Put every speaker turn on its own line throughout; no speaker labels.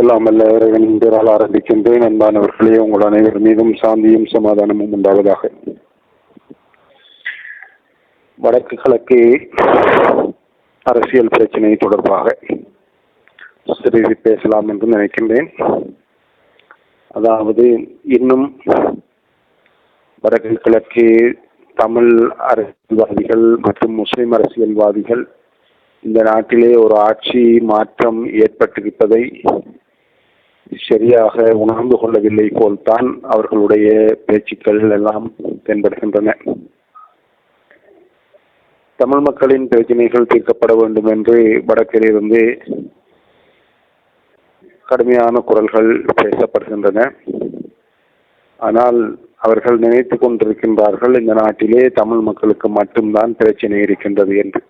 எல்லாம் அல்ல இறைவன் பெயரால் ஆரம்பிக்கின்றேன். அன்பானவர்களே உங்கள் அனைவர் மீதும் சாந்தியும் சமாதானமும் உண்டாவதாக. வடக்கு கிழக்கு அரசியல் பிரச்சனை தொடர்பாக சிறிது பேசலாம் என்று நினைக்கின்றேன். அதாவது இன்னும் வடக்கு கிழக்கு தமிழ் அரசியல்வாதிகள் மற்றும் முஸ்லிம் அரசியல்வாதிகள் இந்த நாட்டிலே ஒரு ஆட்சி மாற்றம் ஏற்பட்டிருப்பதை சரியாக உணர்ந்து கொள்ளவில்லை போல்தான் அவர்களுடைய பேச்சுக்கள் எல்லாம் தென்படுகின்றன. தமிழ் மக்களின் பிரச்சனைகள் தீர்க்கப்பட வேண்டும் என்று வடக்கிலிருந்து கடுமையான குரல்கள் பேசப்படுகின்றன. ஆனால் அவர்கள் நினைத்து கொண்டிருக்கின்றார்கள் இந்த நாட்டிலே தமிழ் மக்களுக்கு மட்டும்தான் பிரச்சனை இருக்கின்றது என்று.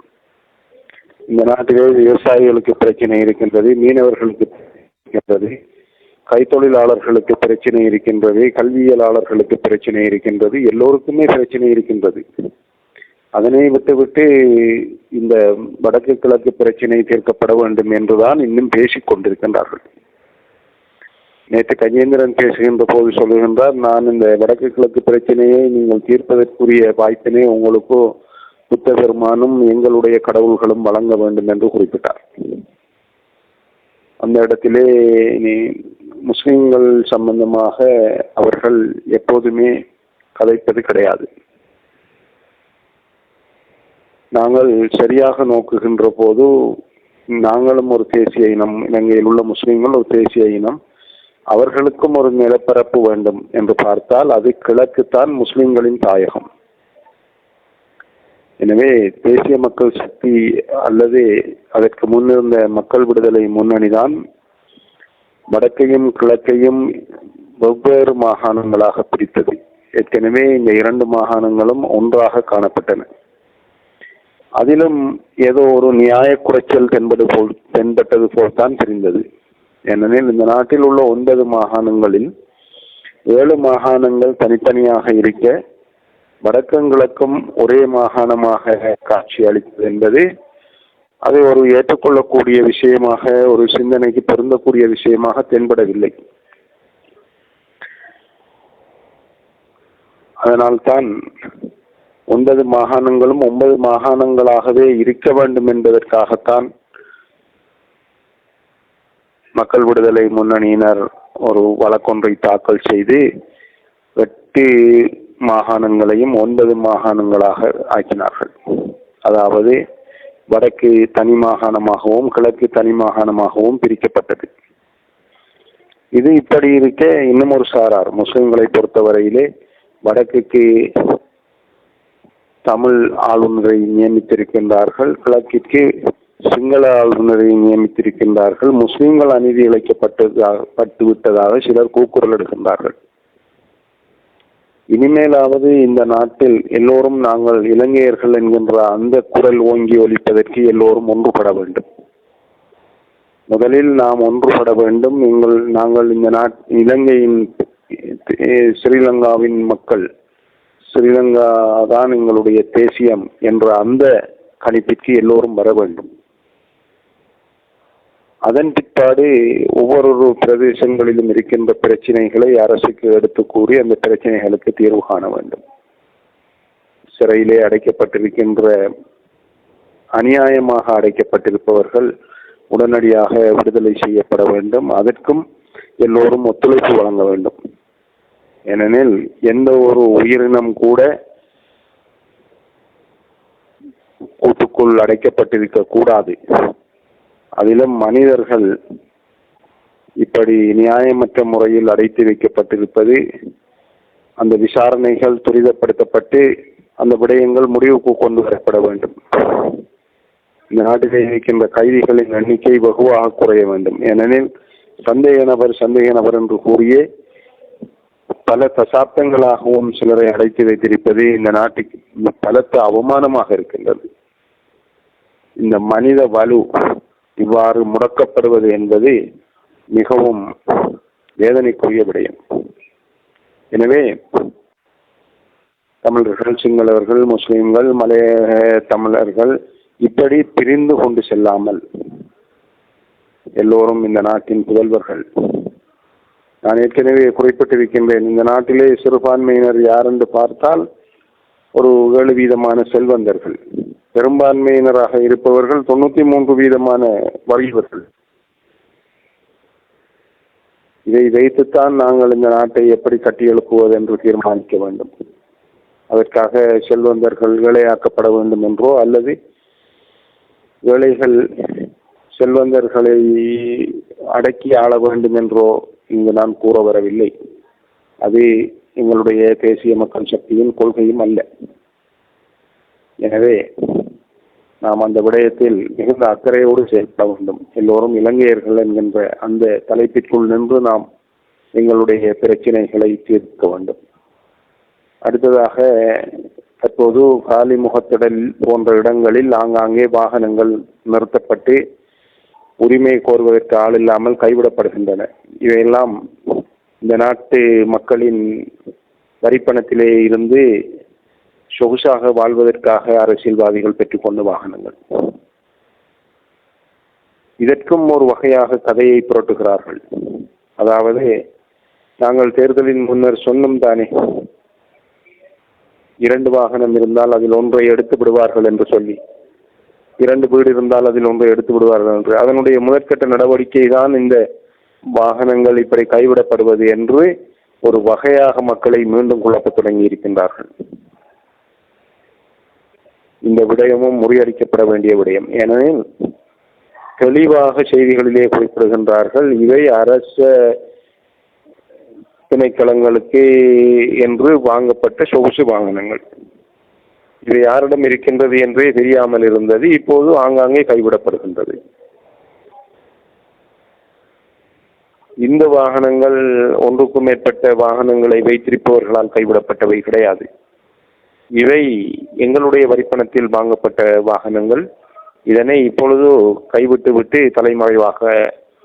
இந்த நாட்டிலே விவசாயிகளுக்கு பிரச்சனை இருக்கின்றது மீனவர்களுக்கு இருக்கின்றது. கைத்தொழிலாளர்களுக்கு பிரச்சனை இருக்கின்றது கல்வியலாளர்களுக்கு பிரச்சனை இருக்கின்றது எல்லோருக்குமே பிரச்சனை இருக்கின்றது. அதனை விட்டுவிட்டு இந்த வடக்கு கிழக்கு பிரச்சனை தீர்க்கப்பட வேண்டும் என்றுதான் இன்னும் பேசிக் கொண்டிருக்கின்றார்கள். நேற்று கஜேந்திரன் பேசுகின்ற போது சொல்லுகின்றார் நான் இந்த வடக்கு கிழக்கு பிரச்சனையை நீங்கள் தீர்ப்பதற்குரிய வாய்ப்பினை உங்களுக்கோ புத்த பெருமானும் எங்களுடைய கடவுள்களும் வழங்க வேண்டும் என்று குறிப்பிட்டார். அந்த இடத்திலே இனி முஸ்லிம்கள் சம்பந்தமாக அவர்கள் எப்போதுமே கதைப்பது கிடையாது. நாங்கள் சரியாக நோக்குகின்ற போது நாங்களும் ஒரு தேசிய இனம் இலங்கையில் உள்ள முஸ்லிம்கள் ஒரு தேசிய இனம் அவர்களுக்கும் ஒரு நிலப்பரப்பு வேண்டும் என்று பார்த்தால் அது கிழக்குத்தான் முஸ்லிம்களின் தாயகம். எனவே தேசிய மக்கள் சக்தி அல்லது அதற்கு முன்னிருந்த மக்கள் விடுதலை முன்னணிதான் வடக்கையும் கிழக்கையும் வெவ்வேறு மாகாணங்களாக பிரித்தது. ஏற்கனவே இந்த இரண்டு மாகாணங்களும் ஒன்றாக காணப்பட்டன. அதிலும் ஏதோ ஒரு நியாய குறைச்சல் தென்பது போல் தென்பட்டது போல்தான் தெரிந்தது. ஏனெனில் இந்த நாட்டில் உள்ள ஒன்பது மாகாணங்களில் ஏழு மாகாணங்கள் தனித்தனியாக இருக்க வடக்கும் கிழக்கும் ஒரே மாகாணமாக காட்சி அளித்தது என்பது அது ஒரு ஏற்றுக்கொள்ளக்கூடிய விஷயமாக ஒரு சிந்தனைக்கு பொருந்தக்கூடிய விஷயமாக தென்படவில்லை. அதனால்தான் ஒன்பது மாகாணங்களும் ஒன்பது மாகாணங்களாகவே இருக்க வேண்டும் என்பதற்காகத்தான் மக்கள் விடுதலை முன்னணியினர் ஒரு வழக்கொன்றை தாக்கல் செய்து வெட்டி மாகாணங்களையும் ஒன்பது மாகாணங்களாக ஆக்கினார்கள். அதாவது வடக்கு தனி மாகாணமாகவும் கிழக்கு தனி மாகாணமாகவும் பிரிக்கப்பட்டது. இது இப்படி இருக்க இன்னும் ஒரு சாரார். முஸ்லிம்களை பொறுத்தவரையிலே வடக்குக்கு தமிழ் ஆளுநரை நியமித்திருக்கின்றார்கள் கிழக்கிற்கு சிங்கள ஆளுநரை நியமித்திருக்கின்றார்கள். முஸ்லிம்கள் அநீதி இழைக்கப்பட்டதாக பட்டு விட்டதாக சிலர் கூக்குரல் எடுக்கின்றார்கள் இனிமேலாவது இந்த நாட்டில் எல்லோரும் நாங்கள் இலங்கையர்கள் என்கின்ற அந்த குரல் ஓங்கி ஒலிப்பதற்கு எல்லோரும் ஒன்றுபட வேண்டும். முதலில் நாம் ஒன்றுபட வேண்டும். எங்கள் நாங்கள் இந்த நாட் இலங்கையின் ஸ்ரீலங்காவின் மக்கள். ஸ்ரீலங்கா தான் எங்களுடைய தேசியம் என்ற அந்த கணிப்பிற்கு எல்லோரும் வர வேண்டும். அதன் பிற்பாடு ஒவ்வொரு பிரதேசங்களிலும் இருக்கின்ற பிரச்சனைகளை அரசுக்கு எடுத்து கூறி அந்த பிரச்சனைகளுக்கு தீர்வு காண வேண்டும். சிறையிலே அடைக்கப்பட்டிருக்கின்ற அநியாயமாக அடைக்கப்பட்டிருப்பவர்கள் உடனடியாக விடுதலை செய்யப்பட வேண்டும். அதற்கும் எல்லோரும் ஒத்துழைப்பு வழங்க வேண்டும். ஏனெனில் எந்த ஒரு உயிரினம் கூட கூட்டுக்குள் அடைக்கப்பட்டிருக்க கூடாது. அதிலும் மனிதர்கள் இப்படி நியாயமற்ற முறையில் அடைத்து வைக்கப்பட்டிருப்பது அந்த விசாரணைகள் துரிதப்படுத்தப்பட்டு அந்த விடயங்கள் முடிவுக்கு கொண்டு வரப்பட வேண்டும். இந்த நாட்டிலே இருக்கின்ற கைதிகளின் எண்ணிக்கை வெகுவாக குறைய வேண்டும். ஏனெனில் சந்தேக நபர் சந்தேக நபர் என்று கூறியே பல தசாப்தங்களாகவும் சிலரை அடைத்து வைத்திருப்பது இந்த நாட்டுக்கு பலத்த அவமானமாக இருக்கின்றது. இந்த மனித வலு இவ்வாறு முடக்கப்படுவது என்பது மிகவும் வேதனைக்குரிய விடயம். எனவே தமிழர்கள் சிங்களவர்கள் முஸ்லிம்கள் மலைய தமிழர்கள் இப்படி பிரிந்து கொண்டு செல்லாமல் எல்லோரும் இந்த நாட்டின் புதல்வர்கள். நான் ஏற்கனவே குறிப்பிட்டிருக்கின்றேன் இந்த நாட்டிலே சிறுபான்மையினர் யார் என்று பார்த்தால் ஒரு ஏழு வீதமான செல்வந்தர்கள். பெரும்பான்மையினராக இருப்பவர்கள் தொண்ணூத்தி மூன்று வீதமான வறியவர்கள். இதை வைத்துத்தான் நாங்கள் இந்த நாட்டை எப்படி கட்டியெழுப்புவது என்று தீர்மானிக்க வேண்டும். அதற்காக செல்வந்தர்கள் வேலையாக்கப்பட வேண்டும் என்றோ அல்லது வேலைகள் செல்வந்தர்களை அடக்கி ஆள வேண்டும் என்றோ இங்கு நான் கூற வரவில்லை அது எங்களுடைய தேசிய மக்கள் சக்தியின் கொள்கையும் அல்ல. எனவே நாம் அந்த விடயத்தில் மிகுந்த அக்கறையோடு செயல்பட வேண்டும். எல்லோரும் இலங்கையர்கள் என்கின்ற அந்த தலைப்பிற்குள் நின்று நாம் எங்களுடைய பிரச்சனைகளை தீர்க்க வேண்டும். அடுத்ததாக தற்போது காலி முகத்திடல் போன்ற இடங்களில் ஆங்காங்கே வாகனங்கள் நிறுத்தப்பட்டு உரிமை கோருவதற்கு ஆள் இல்லாமல் கைவிடப்படுகின்றன. இவையெல்லாம் இந்த நாட்டு மக்களின் வரிப்பணத்திலே இருந்து சொகுசாக வாழ்வதற்காக அரசியல்வாதிகள் பெற்றுக்கொண்ட வாகனங்கள். இதற்கும் ஒரு வகையாக கதையை புரட்டுகிறார்கள். அதாவது நாங்கள் தேர்தலின் முன்னர் சொன்னோம் தானே இரண்டு வாகனம் இருந்தால் அதில் ஒன்றை எடுத்து விடுவார்கள் என்று சொல்லி இரண்டு வீடு இருந்தால் அதில் ஒன்றை எடுத்து விடுவார்கள் என்று. அதனுடைய முதற்கட்ட நடவடிக்கை தான் இந்த வாகனங்கள் இப்படி கைவிடப்படுவது என்று ஒரு வகையாக மக்களை மீண்டும் குழப்ப தொடங்கி இருக்கின்றார்கள். இந்த விடயமும் முறியடிக்கப்பட வேண்டிய விடயம். ஏனெனில் தெளிவாக செய்திகளிலே குறிப்பிடுகின்றார்கள் இவை அரச திணைக்களங்களுக்கு என்று வாங்கப்பட்ட சொகுசு வாகனங்கள். இது யாரிடம் இருக்கின்றது என்றே தெரியாமல் இருந்தது இப்போது ஆங்காங்கே கைவிடப்படுகின்றது. இந்த வாகனங்கள் ஒன்றுக்கும் மேற்பட்ட வாகனங்களை வைத்திருப்பவர்களால் கைவிடப்பட்டவை கிடையாது. இவை எங்களுடைய வரிப்பணத்தில் வாங்கப்பட்ட வாகனங்கள். இதனை இப்பொழுது கைவிட்டு விட்டு தலைமறைவாக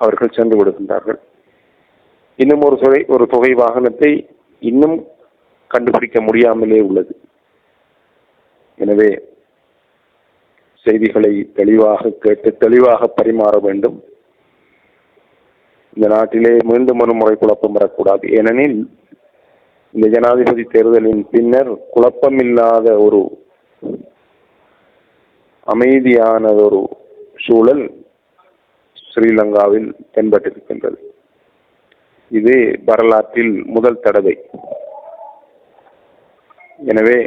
அவர்கள் சென்று விடுகின்றார்கள். இன்னும் ஒரு தொகை ஒரு தொகை வாகனத்தை இன்னும் கண்டுபிடிக்க முடியாமலே உள்ளது. எனவே செய்திகளை தெளிவாக கேட்டு தெளிவாக பரிமாற வேண்டும். இந்த நாட்டிலே மீண்டும் ஒரு முறை குழப்பம் வரக்கூடாது. ஏனெனில் இந்த ஜனாதிபதி தேர்தலின் பின்னர் குழப்பமில்லாத ஒரு அமைதியான ஒரு சூழல் ஸ்ரீலங்காவில் தென்பட்டிருக்கின்றது. இது வரலாற்றில் முதல் தடவை. எனவே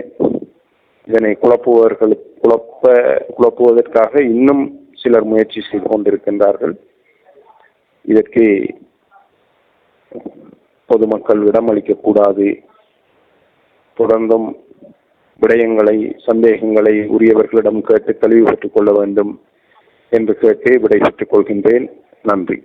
இதனை குழப்புவர்களுக்கு குழப்ப குழப்புவதற்காக இன்னும் சிலர் முயற்சி செய்து கொண்டிருக்கின்றார்கள். இதற்கு பொதுமக்கள் இடமளிக்க கூடாது தொடர்ந்தும் விடயங்களை சந்தேகங்களை உரியவர்களிடம் கேட்டு தெளிவு பெற்றுக் கொள்ள வேண்டும் என்று கேட்டு விடை பெற்றுக் கொள்கின்றேன். நன்றி.